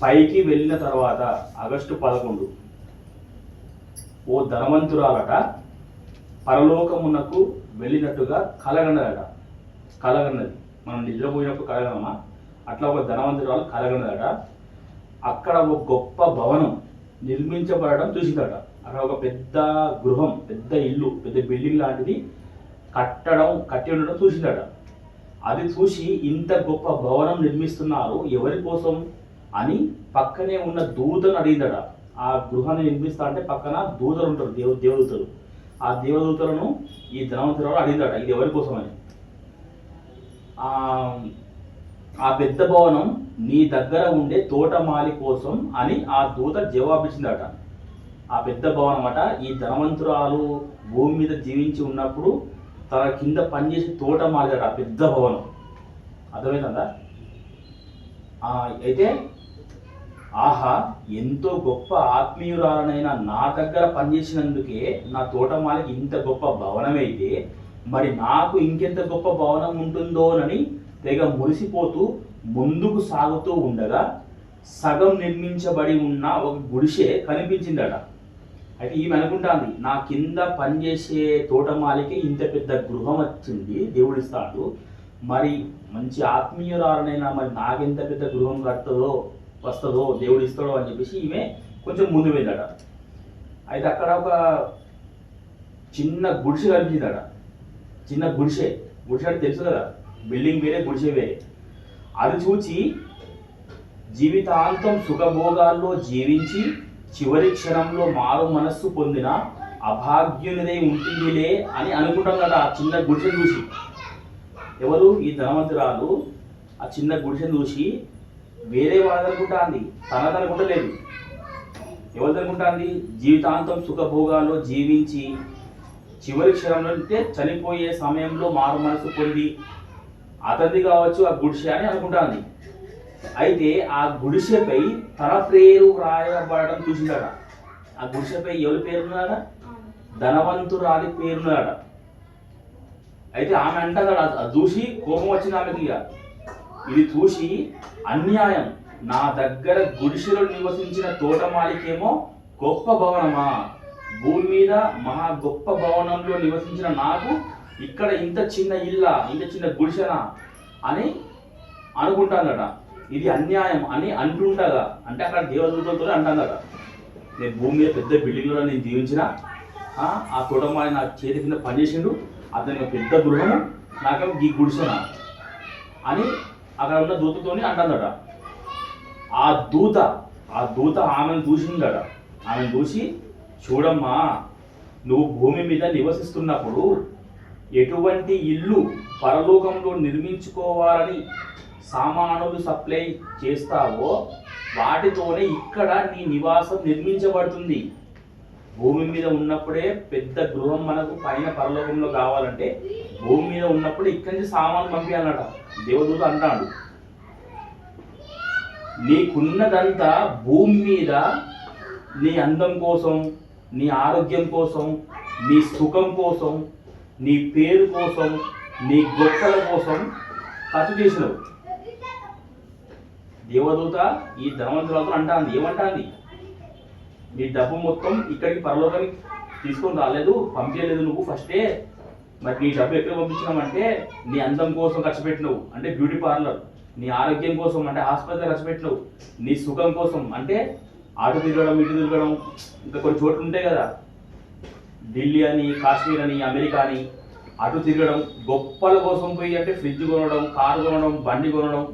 పైకి వెళ్ళిన తర్వాత ఆగస్టు పదకొండు ఓ ధనవంతురాలట పరలోకమునకు వెళ్ళినట్టుగా కలగనదట కలగన్నది. మనం నిద్రపోయినప్పుడు కలగనమా అట్లా ఒక ధనవంతురాలు కలగనదట అక్కడ ఒక గొప్ప భవనం నిర్మించబడడం చూసిందట. అక్కడ ఒక పెద్ద గృహం పెద్ద ఇల్లు పెద్ద బిల్డింగ్ లాంటిది కట్టడం కట్టి ఉండడం చూసిందట. అది చూసి ఇంత గొప్ప భవనం నిర్మిస్తున్నారు ఎవరి కోసం? అని పక్కనే ఉన్న దూతను అడిగిందట. ఆ గృహాన్ని నిర్మిస్తా అంటే పక్కన దూతలు ఉంటారు దేవ దేవదూతలు. ఆ దేవదూతలను ఈ ధనవంతురాలు అడిగిందట ఇది ఎవరి కోసమని? ఆ పెద్ద భవనం నీ దగ్గర ఉండే తోటమాలి కోసం అని ఆ దూత జవాబిచ్చిందట. ఆ పెద్ద భవనం అట ఈ ధనవంతురాలు భూమి మీద జీవించి ఉన్నప్పుడు తన కింద పనిచేసే తోటమాలిదట ఆ పెద్ద భవనం. అర్థమైందా అయితే ఆహా ఎంతో గొప్ప ఆత్మీయురాలనైన నా దగ్గర పనిచేసినందుకే నా తోటమాలకి ఇంత గొప్ప భవనం అయితే మరి నాకు ఇంకెంత గొప్ప భవనం ఉంటుందోనని తెగ మురిసిపోతూ ముందుకు సాగుతూ ఉండగా సగం నిర్మించబడి ఉన్న ఒక గుడిసె కనిపించిందట. అయితే ఈమె అనుకుంటాంది నా కింద పనిచేసే తోటమాలికి ఇంత పెద్ద గృహం వచ్చింది దేవుడిస్తాడు మరి మంచి ఆత్మీయురాలనైనా మరి నాకెంత పెద్ద గృహం కడుతుందో వస్తుందో దేవుడు ఇస్తాడో అని చెప్పేసి ఈమె కొంచెం ముందు వెళ్ళాడ అయితే అక్కడ ఒక చిన్న గుడిసె కనిపించిందట. చిన్న గుడిసె. గుడిసె అంటే తెలుసు కదా బిల్డింగ్ వేరే గుడిసె వేరే. అది చూచి జీవితాంతం సుఖభోగాల్లో జీవించి చివరి క్షణంలో మారు మనస్సు పొందిన అభాగ్యునిదే ఉంటుందిలే అని అనుకుంటాం కదా ఆ చిన్న గుడిసె చూసి. ఎవరు? ఈ ధనవంతురాలు. ఆ చిన్న గుడిసెను చూసి వేరే వాళ్ళది తన తనది లేదు. ఎవరిది అంది? జీవితాంతం సుఖభోగాల్లో జీవించి చివరి క్షణంలో అంటే చనిపోయే సమయంలో మారు మనసు పొంది అతనిది కావచ్చు ఆ గుడిసె అని అనుకుంటాంది అయితే ఆ గుడిసెపై తన పేరు రాయబడడం చూసిందట. ఆ గుడిసెపై ఎవరి పేరున్నాడ ధనవంతురాలి పేరున్నాడ అయితే ఆమె అంటారు అది చూసి కోపం వచ్చింది ఆమెకి ఇక. ఇది చూసి అన్యాయం. నా దగ్గర గుడిసెలో నివసించిన తోటమాలికేమో గొప్ప భవనమా? భూమి మీద మహా గొప్ప భవనంలో నివసించిన నాకు ఇక్కడ ఇంత చిన్న ఇల్ల ఇంత చిన్న గుడిసెనా? అని అనుకుంటానట ఇది అన్యాయం అని అంటుండగా అంటే అక్కడ దేవదూతలతో అంటానట నేను భూమి మీద పెద్ద బిల్డింగ్లో నేను జీవించిన ఆ, తోటమాలి నా చేతి కింద పనిచేసిండు అతని పెద్ద గృహము నాకేమో ఈ గుడిసెనా? అని అక్కడ ఉన్న దూతతోని అంటుందట. ఆ దూత ఆ దూత ఆమెను చూసిందట ఆమెను చూసి చూడమ్మా నువ్వు భూమి మీద నివసిస్తున్నప్పుడు ఎటువంటి ఇల్లు పరలోకంలో నిర్మించుకోవాలని సామానులు సప్లై చేస్తావో వాటితోనే ఇక్కడ నీ నివాసం నిర్మించబడుతుంది. భూమి మీద ఉన్నప్పుడే పెద్ద గృహం మనకు పైన పరలోకంలో కావాలంటే భూమి మీద ఉన్నప్పుడు ఇక్కడి నుంచి సామాను పంపించాలన్నట దేవదూత అంటాడు. నీకున్నదంతా భూమి మీద నీ అందం కోసం నీ ఆరోగ్యం కోసం నీ సుఖం కోసం నీ పేరు కోసం నీ గొప్పల కోసం ఖర్చు చేసినావు. దేవదూత ఈ ధనవంతులతో అంటాంది. ఏమంటాంది? నీ డబ్బు మొత్తం ఇక్కడికి పరలోకానికి తీసుకొని రాలేదు పంపించలేదు నువ్వు ఫస్టే మరి నీ డబ్బు ఎక్కడ పంపించినావంటే నీ అందం కోసం ఖర్చు పెట్టినవు. అంటే బ్యూటీ పార్లర్ నీ ఆరోగ్యం కోసం అంటే ఆసుపత్రి ఖర్చు పెట్టినవు. నీ సుఖం కోసం అంటే ఆటో తిరగడం ఇటు తిరగడం ఇంకా కొన్ని చోట్లు ఉంటాయి కదా. ఢిల్లీ అని కాశ్మీర్ అని అమెరికా అని అటు తిరగడం గొప్పల కోసం పోయి అంటే ఫ్రిడ్జ్ కొనడం కారు కొనడం బండి కొనడం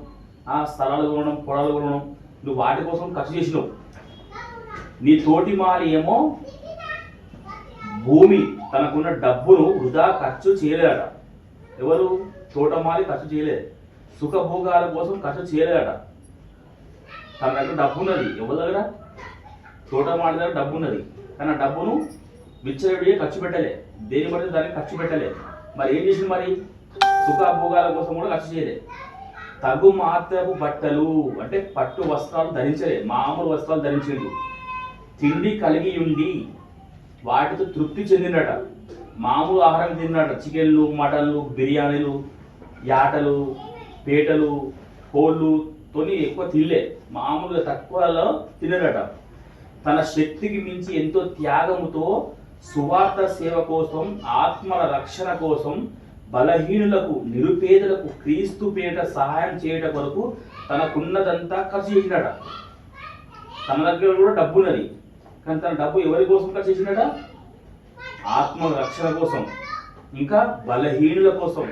స్థలాలు కొనడం పొలాలు కొనడం నువ్వు వాటి కోసం ఖర్చు చేసినావు. నీ తోటి మాలి ఏమో భూమి తనకున్న డబ్బును వృధా ఖర్చు చేయలేదట ఎవరు? తోటమాలి ఖర్చు చేయలేదు. సుఖభోగాల కోసం ఖర్చు చేయలేదట తన దగ్గర డబ్బు ఉన్నది ఎవరి దగ్గర? తోటమాలి దగ్గర డబ్బు ఉన్నది కానీ ఆ డబ్బును విచ్చలవిడిగా ఖర్చు పెట్టలే. దేని పడితే దానికి ఖర్చు పెట్టలే. మరి ఏం చేసింది మరి? సుఖభోగాల కోసం కూడా ఖర్చు చేయలే. తగు మాత్రపు బట్టలు అంటే పట్టు వస్త్రాలు ధరించలే. మామూలు వస్త్రాలు ధరించిండు తిండి కలిగి ఉండి వాటితో తృప్తి చెందినట. మామూలు ఆహారం తిన్నాడు చికెన్లు మటన్లు బిర్యానీలు యాటలు పేటలు కోళ్ళు తోని ఎక్కువ తినలే. మామూలుగా తక్కువలో తినడట తన శక్తికి మించి ఎంతో త్యాగముతో సువార్త సేవ కోసం ఆత్మల రక్షణ కోసం బలహీనులకు నిరుపేదలకు క్రీస్తు పేట సహాయం చేయట కొరకు తనకున్నదంతా ఖర్చు చేసినట. తన దగ్గర కూడా డబ్బున్నది. కానీ తన డబ్బు ఎవరి కోసం ఖర్చు చేసినట ఆత్మ రక్షణ కోసం. ఇంకా బలహీనుల కోసం.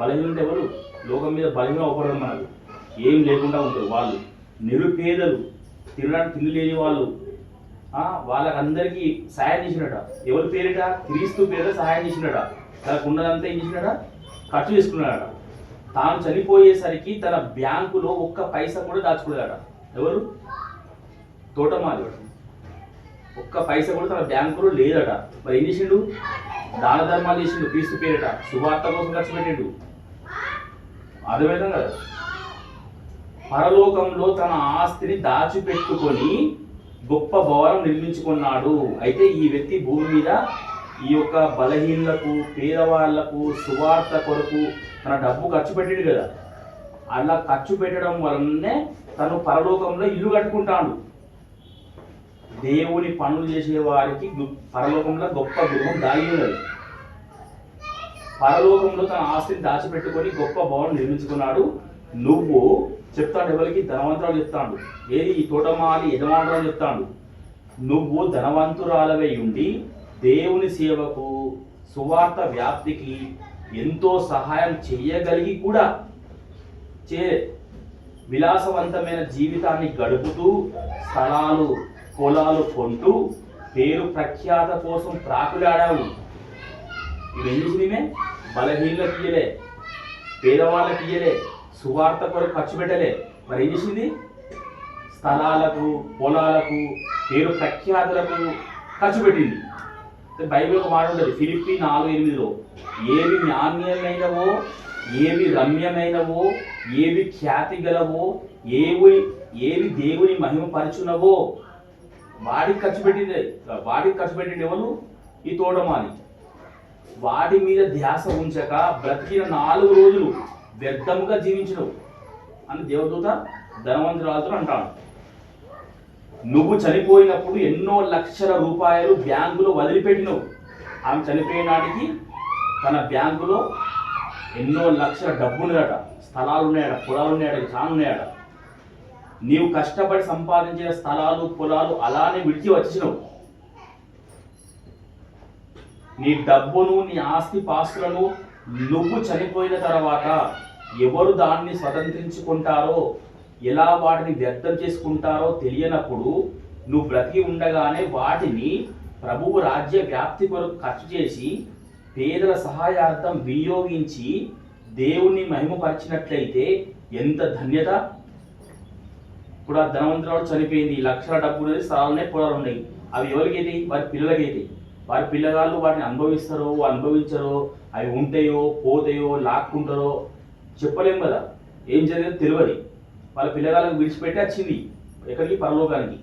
బలహీనులు ఎవరు? లోకం మీద బలహీన అవపడడం మనకు. ఏం లేకుండా ఉంటారు వాళ్ళు. నిరుపేదలు. తినడానికి తిండి లేని వాళ్ళు వాళ్ళకందరికీ సహాయం చేసినట ఎవరి పేరిట? క్రీస్తు పేరిట సహాయం చేసినట తనకు ఉన్నదంతా ఏం చేసినట ఖర్చు చేసుకున్నాడట. తాను చనిపోయేసరికి తన బ్యాంకులో ఒక్క పైసా కూడా దాచుకున్నాడట ఎవరు? తోటమాలి. ఒక్క పైసా కూడా తన బ్యాంకులో లేదట. మరి ఏం చేసిండు? దాన ధర్మాలు చేసిండు క్రీస్తు పేరిట. సువార్త కోసం ఖర్చు పెట్టిండు. అర్థమవుతాం కదా పరలోకంలో తన ఆస్తిని దాచిపెట్టుకొని గొప్ప భవనం నిర్మించుకున్నాడు. అయితే ఈ వ్యక్తి భూమి మీద ఈ యొక్క బలహీనలకు పేదవాళ్ళకు సువార్త కొరకు తన డబ్బు ఖర్చు పెట్టాడు కదా. అలా ఖర్చు పెట్టడం వలనే తను పరలోకంలో ఇల్లు కట్టుకుంటాడు. దేవుని పనులు చేసే వారికి పరలోకంలో గొప్ప గృహం దాగి ఉన్నది. పరలోకంలో తన ఆస్తిని దాచిపెట్టుకొని గొప్ప భవనం నిర్మించుకున్నాడు. నువ్వు చెప్తాడు ఎవరికి? ధనవంతురాలు చెప్తాడు. ఏది? ఈ తోటమాలి యజమానురాలు చెప్తాడు. నువ్వు ధనవంతురాలవై ఉండి దేవుని సేవకు సువార్త వ్యాప్తికి ఎంతో సహాయం చేయగలిగి కూడా చే విలాసవంతమైన జీవితాన్ని గడుపుతూ స్థలాలు పొలాలు కొంటూ పేరు ప్రఖ్యాత కోసం ప్రాకులాడావు ఇవన్నీ చేసినమే బలహీనలకు ఇయ్యలే పేదవాళ్ళకి ఇయ్యలే సువార్త కొరకు ఖర్చు పెట్టలే. మరి ఏం చేసింది? స్థలాలకు పొలాలకు పేరు ప్రఖ్యాతులకు ఖర్చు పెట్టింది. బైబిల్ ఒక మాట ఉంటుంది ఫిలిప్పి నాలుగు ఎనిమిదిలో ఏవి నాణ్యమైనవో ఏవి రమ్యమైనవో ఏవి ఖ్యాతి గలవో ఏవి ఏవి దేవుని మహిమపరచునవో వాడికి ఖర్చు పెట్టింది వాడికి ఖర్చు పెట్టింది ఎవరు? ఈ తోటమాలి. వాడి మీద ధ్యాస ఉంచక బ్రతికిన నాలుగు రోజులు వ్యర్థముగా జీవించడం అని దేవదూత ధనవంతురాలతో అంటాడు. నువ్వు చనిపోయినప్పుడు ఎన్నో లక్షల రూపాయలు బ్యాంకులో వదిలిపెట్టినవు. ఆమె చనిపోయిన నాటికి తన బ్యాంకులో ఎన్నో లక్షల డబ్బు ఉన్నాయట స్థలాలు ఉన్నాయట పొలాలు ఉన్నాయట చాలా ఉన్నాయట నీవు కష్టపడి సంపాదించిన స్థలాలు పొలాలు అలానే విడిచి వచ్చినావు. నీ డబ్బును నీ ఆస్తి పాస్తులను నువ్వు చనిపోయిన తర్వాత ఎవరు దాన్ని స్వతంత్రించుకుంటారో ఎలా వాటిని వ్యర్థం చేసుకుంటారో తెలియనప్పుడు నువ్వు బ్రతికి ఉండగానే వాటిని ప్రభువు రాజ్య వ్యాప్తి కొరకు ఖర్చు చేసి పేదల సహాయార్థం వినియోగించి దేవుణ్ణి మహిమపరిచినట్లయితే ఎంత ధన్యత? ఇప్పుడు ఆ ధనవంతురాలు చనిపోయింది. లక్షల డబ్బు ఉన్నది స్థలాలు ఉన్నాయి పొలాలు ఉన్నాయి అవి ఎవరికైతే? వారి పిల్లలకైతే. వారి పిల్లగాళ్ళు వాటిని అనుభవిస్తారో అనుభవించరో అవి ఉంటాయో పోతాయో లాక్కుంటారో చెప్పలేం కదా? ఏం జరిగిందో తెలియదు. వాళ్ళ పిల్లగాళ్ళకి విడిచిపెట్టి వచ్చింది ఎక్కడికి? పరలోకానికి.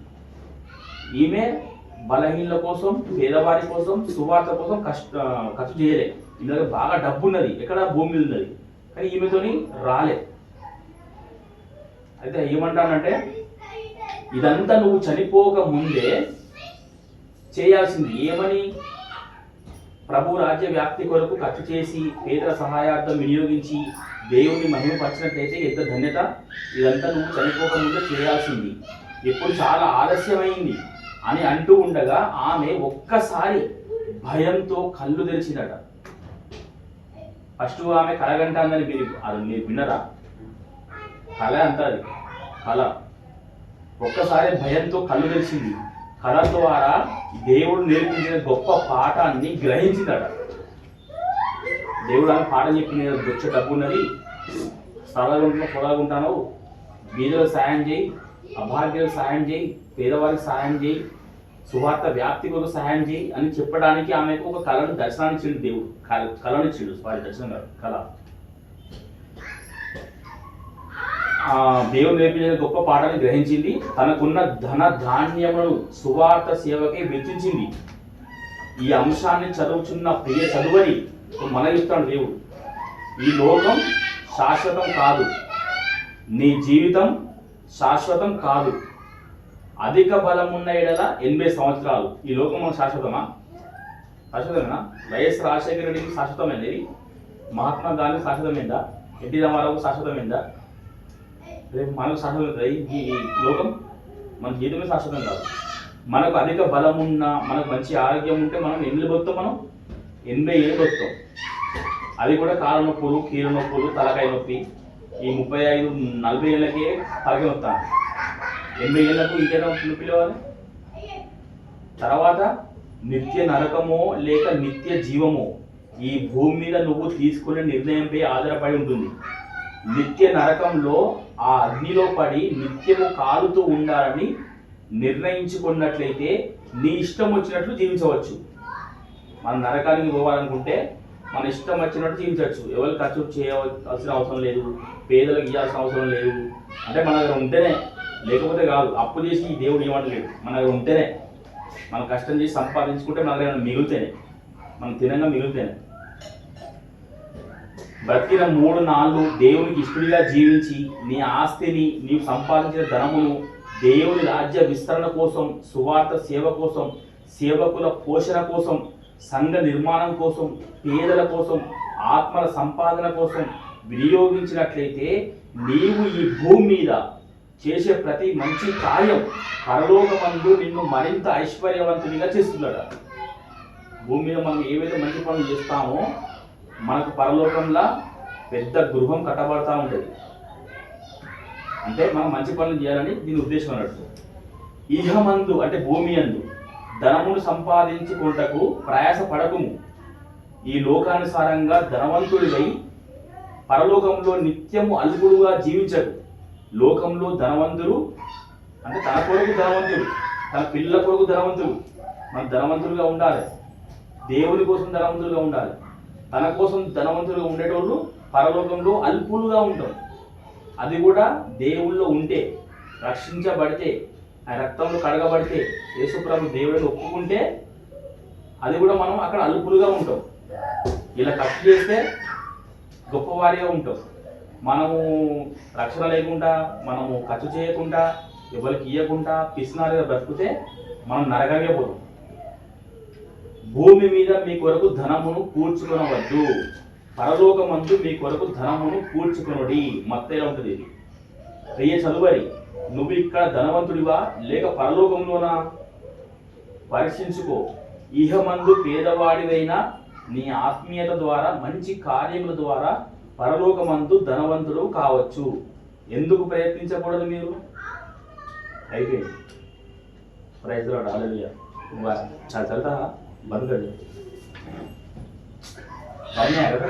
ఈమె బలహీనల కోసం పేదవారి కోసం సువార్త కోసం కష్ట ఖర్చు చేయలే. ఈమె బాగా డబ్బు ఉన్నది ఎక్కడ? భూమి మీద ఉన్నది. కానీ ఈమెతోని రాలే. అయితే ఏమంటానంటే ఇదంతా నువ్వు చనిపోక ముందే చేయాల్సింది ఏమని? ప్రభు రాజ్య వ్యాప్తి కొరకు ఖర్చు చేసి పేదల సహాయార్థం వినియోగించి దేవుని మహిమపరిచినట్లయితే ఎంత ధన్యత? ఇదంతా నువ్వు చనిపోక ముందే చేయాల్సింది. ఎప్పుడు చాలా ఆలస్యమైంది అని అంటూ ఉండగా ఆమె ఒక్కసారి భయంతో కళ్ళు తెరిచిందట. ఫస్ట్ ఆమె కలగంటాందని మీరు అది మీరు విన్నరా? కళ అంటారు కళ ఒక్కసారి భయంతో కళ్ళు తెరిచింది. కళ ద్వారా దేవుడు నేర్పించిన గొప్ప పాఠాన్ని గ్రహించిందట. దేవుడు ఆమె పాఠం చెప్పిన వచ్చే డబ్బు ఉన్నది. స్థలాగుంటున్నా పొలాగుంటాను బీదలకు సాయం చేయి అభాగ్యులకు సాయం చేయి పేదవారికి సాయం చేయి సువార్త వ్యాప్తి కొరకు సహాయం చేయి అని చెప్పడానికి ఆమెకు ఒక కళను దర్శనాన్నిచ్చిండు దేవుడు. కళ- కళనిచ్చిండు సారీ దర్శనం కాదు కళ. దేవుని నేర్పించిన గొప్ప పాఠాన్ని గ్రహించింది. తనకున్న ధన ధాన్యములను సువార్త సేవకే వెచ్చించింది. ఈ అంశాన్ని చదువుచున్న ప్రియ చదువని మన ఇస్తాడు దేవుడు. ఈ లోకం శాశ్వతం కాదు. నీ జీవితం శాశ్వతం కాదు. అధిక బలం ఉన్న ఎడల ఎనభై సంవత్సరాలు. ఈ లోకం మనకు శాశ్వతమా? శాశ్వతమేనా? వైఎస్ రాజశేఖర రెడ్డికి శాశ్వతమైనది మహాత్మా గాంధీ శాశ్వతమైందా? ఎన్టీ రామారావు శాశ్వతమైందా? రేపు మనకు శాశ్వతం ఈ లోకం మన జీవితమే శాశ్వతం కాదు. మనకు అధిక బలం ఉన్న మనకు మంచి ఆరోగ్యం ఉంటే మనం ఎన్ని బతుకుతాం మనం? ఎనభై ఏళ్ళు బతుకుతాం అది కూడా కాళ్ళ నొప్పులు కీళ్ళ నొప్పులు తలకాయ నొప్పి. ఈ ముప్పై ఐదు నలభై ఏళ్ళకే తలకాయ నొప్తాను ఎనభై ఏళ్ళకు ఇంకేదో నొప్పి లేవాలి తర్వాత నిత్య నరకమో లేక నిత్య జీవమో ఈ భూమి మీద నువ్వు తీసుకునే నిర్ణయంపై ఆధారపడి ఉంటుంది. నిత్య నరకంలో ఆ అగ్నిలో పడి నిత్యము కాలుతూ ఉండాలని నిర్ణయించుకున్నట్లయితే నీ ఇష్టం వచ్చినట్లు జీవించవచ్చు. మన నరకానికి పోవాలనుకుంటే మన ఇష్టం వచ్చినట్టు జీవించవచ్చు. ఎవరు ఖర్చు చేయవలసిన అవసరం లేదు పేదలకు ఇవ్వాల్సిన అవసరం లేదు. అంటే మన దగ్గర ఉంటేనే లేకపోతే కాదు అప్పు చేసి ఈ దేవుడు ఏమంటలేడు. మన దగ్గర ఉంటేనే మనం కష్టం చేసి సంపాదించుకుంటే మన దగ్గర మిగులుతేనే మనం తినంగా మిగులుతేనే. బ్రతికిన మూడు నాళ్ళు దేవునికి ఇష్టడిగా జీవించి నీ ఆస్తిని నీవు సంపాదించిన ధనమును దేవుని రాజ్య విస్తరణ కోసం సువార్త సేవ కోసం సేవకుల పోషణ కోసం సంఘ నిర్మాణం కోసం పేదల కోసం ఆత్మల సంపాదన కోసం వినియోగించినట్లయితే నీవు ఈ భూమి మీద చేసే ప్రతి మంచి కార్యం పరలోకమందు నిన్ను మరింత ఐశ్వర్యవంతునిగా చేస్తున్నాడు భూమి మీద మనం ఏవైతే మంచి పనులు చేస్తామో మనకు పరలోకంలో పెద్ద గృహం కట్టబడతా ఉంటుంది. అంటే మనం మంచి పనులు చేయాలని దీని ఉద్దేశం అన్నట్టు. ఇహమందు అంటే భూమి అందు ధనమును సంపాదించుకుంటకు ప్రయాస పడకుము. ఈ లోకానుసారంగా ధనవంతుడివై పరలోకంలో నిత్యము అల్పుడుగా జీవించడు. లోకంలో ధనవంతులు అంటే తన కొరకు ధనవంతులు తన పిల్లల కొరకు ధనవంతులు మన ధనవంతులుగా ఉండాలి. దేవుని కోసం ధనవంతులుగా ఉండాలి. తన కోసం ధనవంతులుగా ఉండేటోళ్ళు పరలోకంలో అల్పులుగా ఉంటాం అది కూడా దేవుళ్ళు ఉంటే రక్షించబడితే ఆ రక్తంలో కడగబడితే యేసుప్రభు దేవుడిని ఒప్పుకుంటే అది కూడా మనం అక్కడ అల్పులుగా ఉంటాం. ఇలా ఖర్చు చేస్తే గొప్పవారిగా ఉంటాం. మనము రక్షణ లేకుండా మనము ఖర్చు చేయకుండా ఎవరికి ఇవ్వకుండా పిసినారిగా బ్రతికితే మనం నరకంగా పోతాం. భూమి మీద మీ కొరకు ధనమును కూర్చుకొనవద్దు. పరలోకమందు మీ కొరకు ధనమును కూర్చుకొనుడి. మత్తయ్య ఉంటుంది ఇది. ప్రియ చదువరి నువ్వు ఇక్కడ ధనవంతుడివా? లేక పరలోకంలోనా పరీక్షించుకో. ఇహమందు పేదవాడివైనా నీ ఆత్మీయత ద్వారా మంచి కార్యముల ద్వారా పరలోకమందు ధనవంతుడు కావచ్చు. ఎందుకు ప్రయత్నించకూడదు మీరు? అయిపోయింది. ప్రైజ్ రాడు చాలా చదువుతా బంద్ కడు అవునా కదా